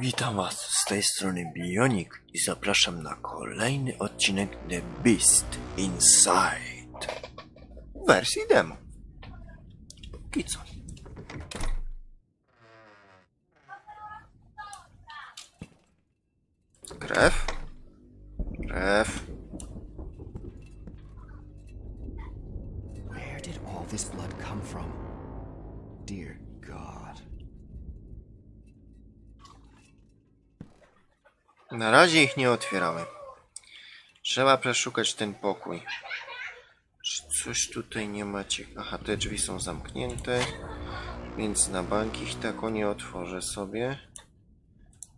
Witam Was z tej strony Bionik i zapraszam na kolejny odcinek The Beast Inside w wersji demo. Póki co. Krew. Krew. Where did all this blood come from? Dear Na razie ich nie otwieramy. Trzeba przeszukać ten pokój. Czy coś tutaj nie macie? Aha, te drzwi są zamknięte. Więc na bank ich tak nie otworzę sobie.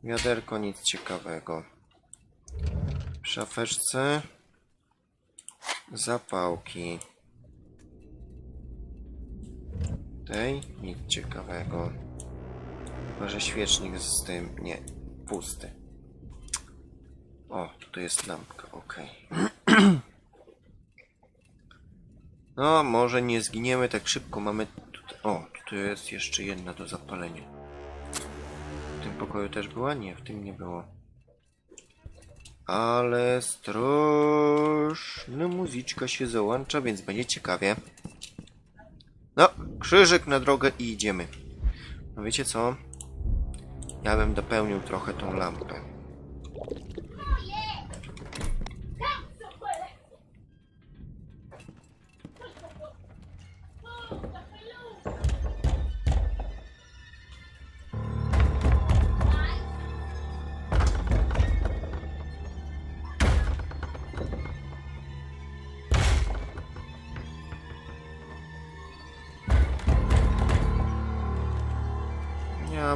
Wiaderko, nic ciekawego. W szafeczce zapałki. Tej nic ciekawego. Chyba, że świecznik z tym. Nie, pusty. O, tu jest lampka, okej. No, może nie zginiemy tak szybko. Mamy tutaj... O, tu jest jeszcze jedna do zapalenia. W tym pokoju też była? Nie, w tym nie było. Ale straszna muzyczka się załącza, więc będzie ciekawie. No, krzyżyk na drogę i idziemy. No wiecie co? Ja bym dopełnił trochę tą lampę.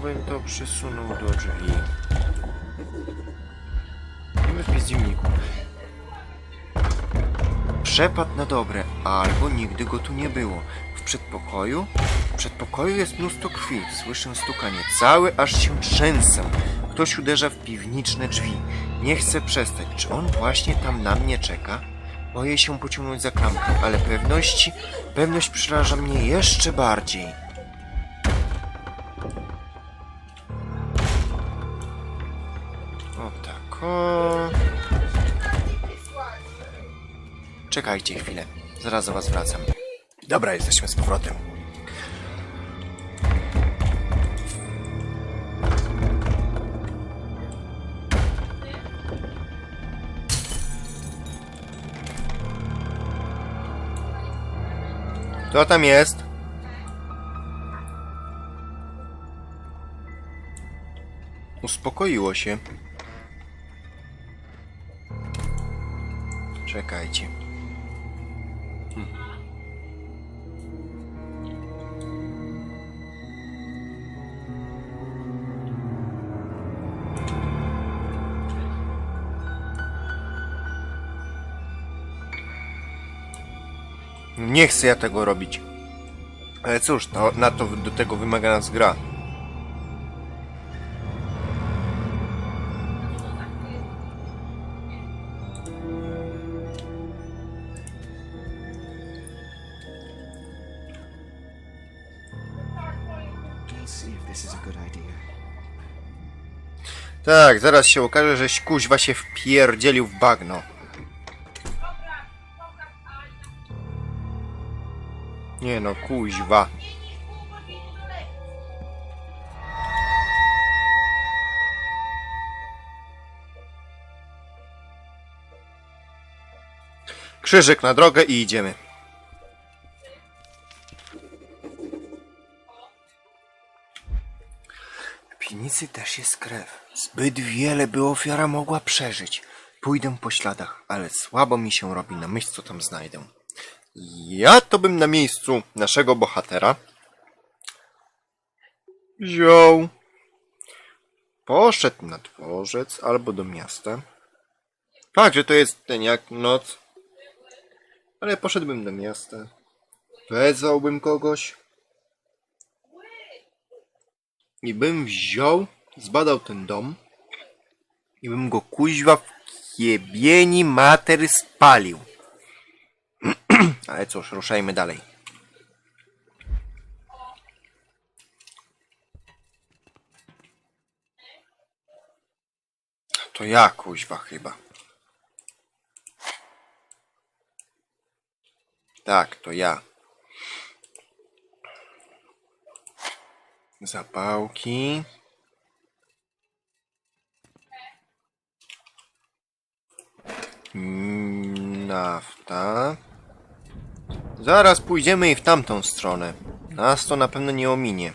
Bym to przesunął do drzwi. Nie bez zimników. Przepad na dobre, albo nigdy go tu nie było. W przedpokoju? W przedpokoju jest mnóstwo krwi. Słyszę stukanie. Cały aż się trzęsę. Ktoś uderza w piwniczne drzwi. Nie chcę przestać. Czy on właśnie tam na mnie czeka? Boję się pociągnąć za klamkę, ale pewności, pewność przeraża mnie jeszcze bardziej. O tak, o. Czekajcie chwilę. Zaraz do was wracam. Dobra, jesteśmy z powrotem. Kto tam jest? Uspokoiło się. Czekajcie. Hmm. Nie chcę ja tego robić. Ale cóż, to, na to do tego wymaga nas gra. Tak, zaraz się okaże, żeś kuźwa się wpierdzielił w bagno. Nie no, kuźwa. Krzyżyk na drogę i idziemy. W piwnicy też jest krew. Zbyt wiele by ofiara mogła przeżyć. Pójdę po śladach, ale słabo mi się robi na myśl, co tam znajdę. Ja to bym na miejscu naszego bohatera wziął, poszedł na dworzec albo do miasta. Fakt, że to jest ten jak noc, ale poszedłbym do miasta, wezwałbym kogoś, i bym wziął, zbadał ten dom i bym go kuźwa w kiebieni mater spalił. Ale cóż, ruszajmy dalej. To ja, kuźwa, chyba. Tak, to ja. Zapałki. Nafta. Zaraz pójdziemy i w tamtą stronę. Nas to na pewno nie ominie.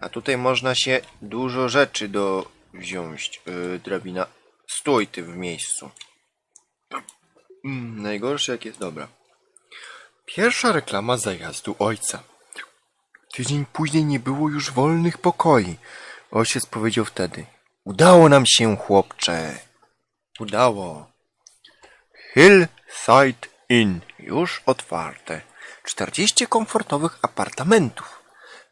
A tutaj można się dużo rzeczy do wziąć. Yy, drabina. Stój ty w miejscu. Najgorsze jak jest dobra. Pierwsza reklama zajazdu ojca. Tydzień później nie było już wolnych pokoi. Ojciec powiedział wtedy. Udało nam się, chłopcze. Udało. Hillside Inn. Już otwarte. 40 komfortowych apartamentów.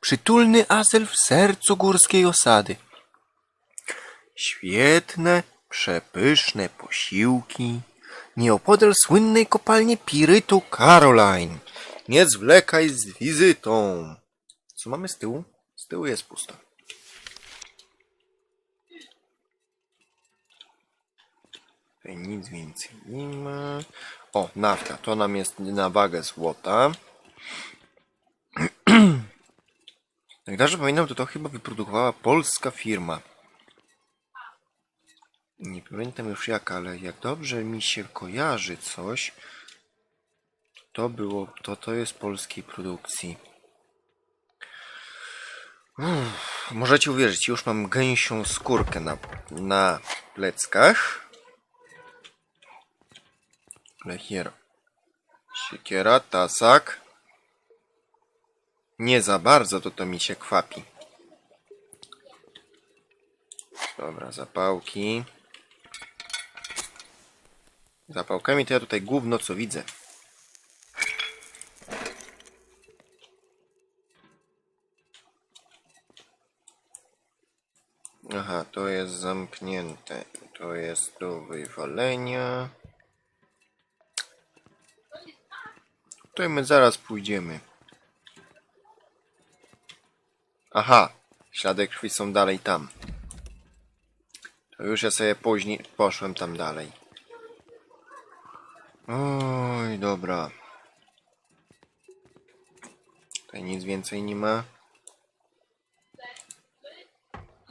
Przytulny azyl w sercu górskiej osady. Świetne, przepyszne posiłki. Nieopodal słynnej kopalni Pirytu Caroline. Nie zwlekaj z wizytą. Co mamy z tyłu? Z tyłu jest pusto. Tutaj nic więcej nie ma. O, nafta. To nam jest na wagę złota. Jak dobrze pamiętam, to to chyba wyprodukowała polska firma. Nie pamiętam już jak, ale jak dobrze mi się kojarzy coś, to było, to to jest polskiej produkcji. Możecie uwierzyć, już mam gęsią skórkę na, na pleckach. Lechiera. Siekiera, tasak. Nie za bardzo, to to mi się kwapi. Dobra, zapałki. Zapałkami to ja tutaj gówno co widzę. Aha, to jest zamknięte. To jest do wywalenia. Tutaj my zaraz pójdziemy. Aha, ślady krwi są dalej tam. To już ja sobie później poszłem tam dalej. Oj, dobra. Tutaj nic więcej nie ma.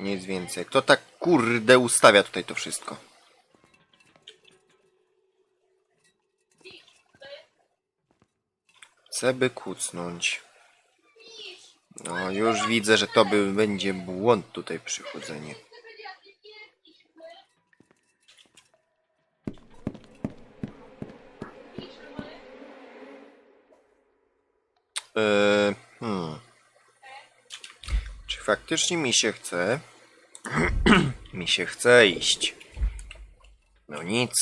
Nic więcej. Kto tak kurde ustawia tutaj to wszystko? Chcę by kucnąć. No, już widzę, że to by będzie błąd tutaj przychodzenie. Eee, hmm. Czy faktycznie mi się chce? mi się chce iść. No nic.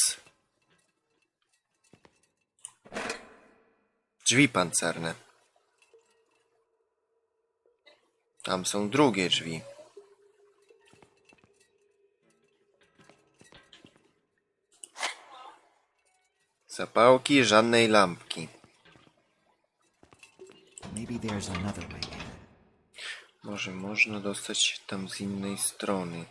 Drzwi pancerne. Tam są drugie drzwi. Zapałki, żadnej lampki. Maybe. Może można dostać się tam z innej strony.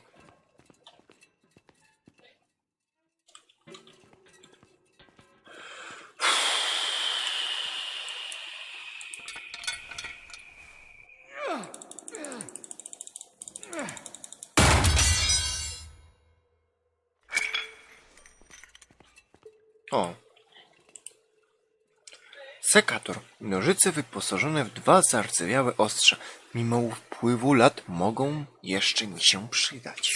O. Sekator. Nożyce wyposażone w dwa zardzewiałe ostrza. Mimo upływu lat mogą jeszcze mi się przydać.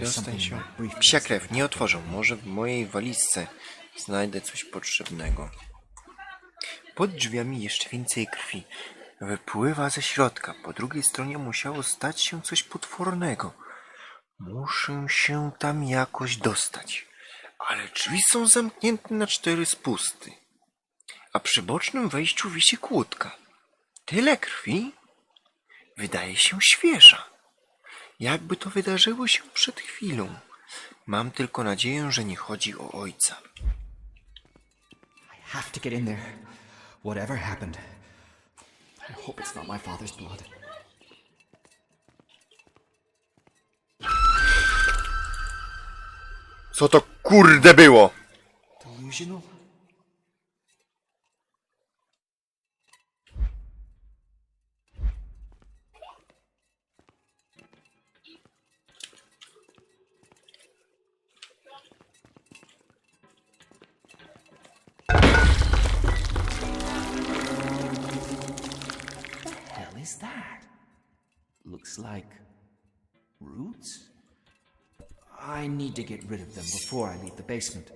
Dostań się. Psia krew, nie otworzę. Może w mojej walizce znajdę coś potrzebnego. Pod drzwiami jeszcze więcej krwi. Wypływa ze środka. Po drugiej stronie musiało stać się coś potwornego. Muszę się tam jakoś dostać. Ale drzwi są zamknięte na cztery spusty. A przy bocznym wejściu wisi kłódka. Tyle krwi? Wydaje się świeża. Jakby to wydarzyło się przed chwilą. Mam tylko nadzieję, że nie chodzi o ojca. Have to get in there. Whatever happened. I hope it's not my father's blood. Co to kurde było? Delusional? What the hell is that? Looks like roots? I need to get rid of them before I leave the basement.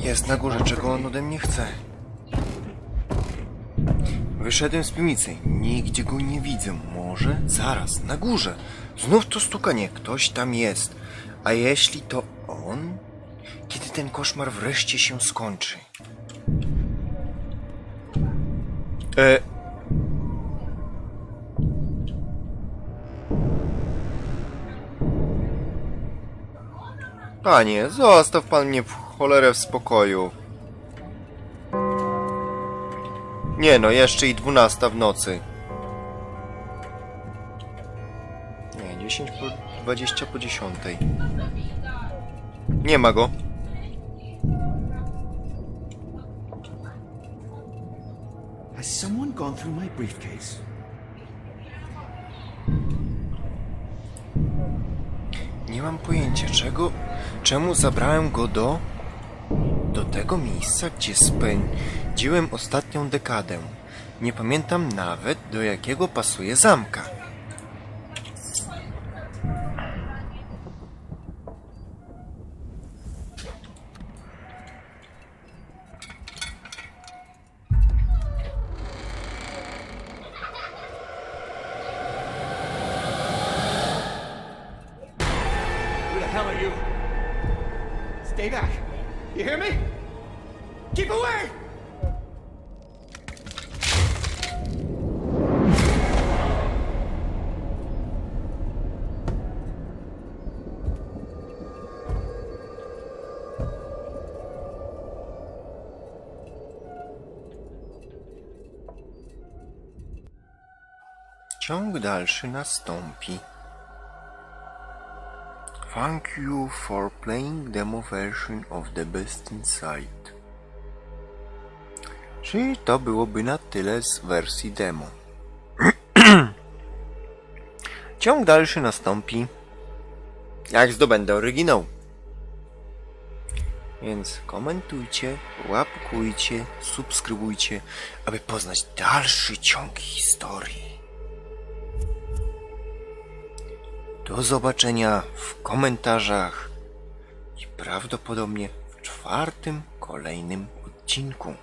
Jest na górze, czego on ode mnie chce. Wyszedłem z piwnicy. Nigdzie go nie widzę. Może? Zaraz, na górze. Znów to stukanie. Ktoś tam jest. A jeśli to on? Kiedy ten koszmar wreszcie się skończy? E... Panie, zostaw pan mnie w cholerę w spokoju. Nie no, jeszcze i dwunasta w nocy. Nie, 10 po 20 po 10. Nie ma go. Has someone gone through my briefcase? Nie mam pojęcia czego, czemu zabrałem go do do tego miejsca, gdzie spędziłem ostatnią dekadę. Nie pamiętam nawet do jakiego pasuje zamka. Stay back. You hear me? Keep away! Ciąg dalszy nastąpi. Thank you for playing demo version of The Best Inside. Czyli to byłoby na tyle z wersji demo. Ciąg dalszy nastąpi, jak zdobędę oryginał. Więc komentujcie, łapkujcie, subskrybujcie, aby poznać dalszy ciąg historii. Do zobaczenia w komentarzach i prawdopodobnie w czwartym kolejnym odcinku.